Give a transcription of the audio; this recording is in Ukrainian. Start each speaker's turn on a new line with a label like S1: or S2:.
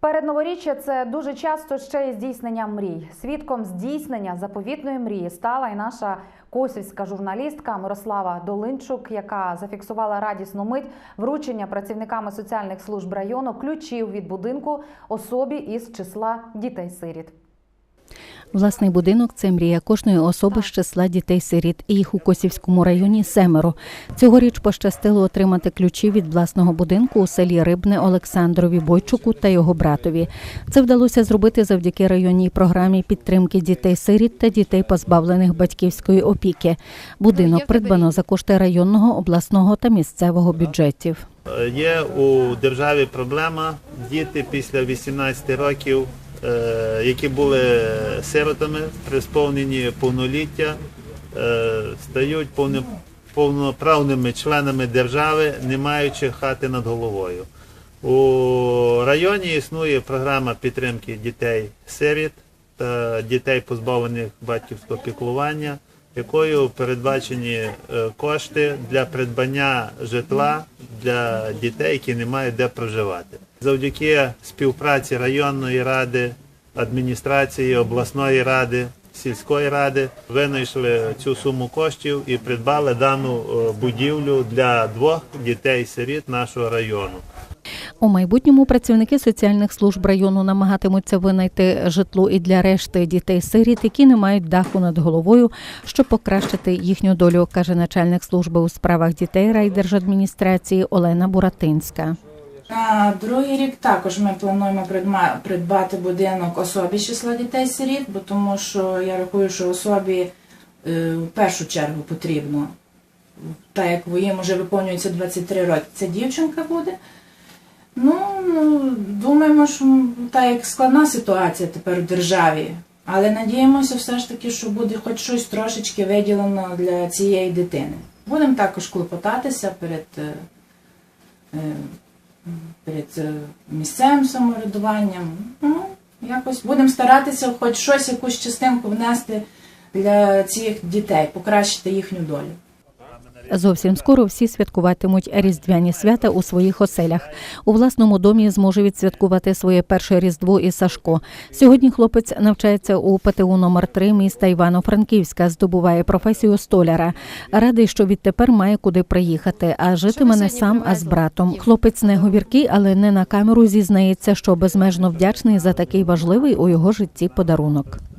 S1: Передноворіччя це дуже часто ще й здійснення мрій. Свідком здійснення заповітної мрії стала і наша косівська журналістка Мирослава Долинчук, яка зафіксувала радісну мить вручення працівниками соціальних служб району ключів від будинку особі із числа дітей-сиріт.
S2: Власний будинок це мрія кожної особи з числа дітей-сиріт. Їх у Косівському районі семеро. Цьогоріч пощастило отримати ключі від власного будинку у селі Рибне Олександрові Бойчуку та його братові. Це вдалося зробити завдяки районній програмі підтримки дітей-сиріт та дітей, позбавлених батьківської опіки. Будинок придбано за кошти районного, обласного та місцевого бюджетів.
S3: Є у державі проблема діти після 18 років, е, які були сиротами, при сповненні повноліття, е, стають повноправними членами держави, не маючи хати над головою. У районі існує програма підтримки дітей-сиріт та дітей, позбавлених батьківського піклування, якою передбачені е, кошти для придбання житла для дітей, які не мають де проживати. Завдяки співпраці районної ради, адміністрації, обласної ради, сільської ради винайшли цю суму коштів і придбали дану е, будівлю для двох дітей-сиріт нашого району.
S2: У майбутньому працівники соціальних служб району намагатимуться винайти житло і для решти дітей-сиріт, які не мають даху над головою, щоб покращити їхню долю, каже начальник служби у справах дітей райдержадміністрації Олена Буратинська.
S4: На другий рік також ми плануємо придбати будинок особі з числа дітей-сиріт, бо тому що я рахую, що особі е, в першу чергу потрібно, так як їм вже виповнюється 23 роки, це дівчинка буде. Ну, думаємо, що так як складна ситуація тепер у державі, але надіємося все ж таки, що буде хоч щось трошечки виділено для цієї дитини. Будемо також клопотатися перед. Перед е, місцевим самоврядуванням. Ну, якось будемо старатися хоч щось, якусь частинку внести для цих дітей, покращити їхню долю.
S2: Зовсім скоро всі святкуватимуть різдвяні свята у своїх оселях. У власному домі зможе відсвяткувати своє перше різдво і Сашко. Сьогодні хлопець навчається у ПТУ номер 3 міста Івано-Франківська, здобуває професію столяра. Радий, що відтепер має куди приїхати, а житиме не сам, а з братом. Хлопець не говіркий, але не на камеру зізнається, що безмежно вдячний за такий важливий у його житті подарунок.